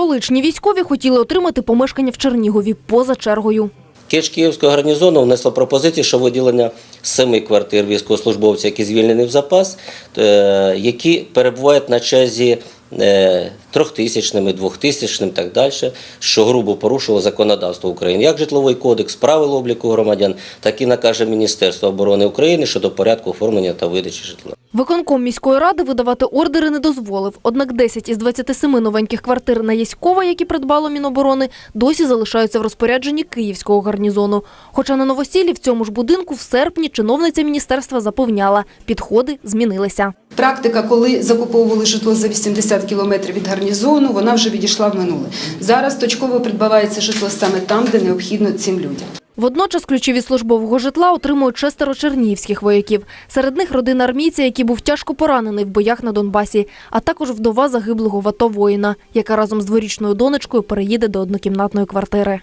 Столичні військові хотіли отримати помешкання в Чернігові поза чергою. Кіч Київського гарнізону внесло пропозицію, що виділення семи квартир військовослужбовців, які звільнені в запас, е, які перебувають на черзі е, трьохтисячними, двохтисячним так далі, що грубо порушило законодавство України, як житловий кодекс, правил обліку громадян, так і накаже Міністерство оборони України щодо порядку оформлення та видачі житла. Виконком міської ради видавати ордери не дозволив. Однак 10 із 27 новеньких квартир на Яськова, які придбало Міноборони, досі залишаються в розпорядженні Київського гарнізону. Хоча на новосіллі в цьому ж будинку в серпні чиновниця міністерства запевняла, підходи змінилися. Практика, коли закуповували житло за 80 кілометрів від гарнізону, вона вже відійшла в минуле. Зараз точково придбавається житло саме там, де необхідно цим людям. Водночас ключі від службового житла отримують шестеро чернігівських вояків. Серед них родина армійця, який був тяжко поранений в боях на Донбасі, а також вдова загиблого в АТО воїна, яка разом з дворічною донечкою переїде до однокімнатної квартири.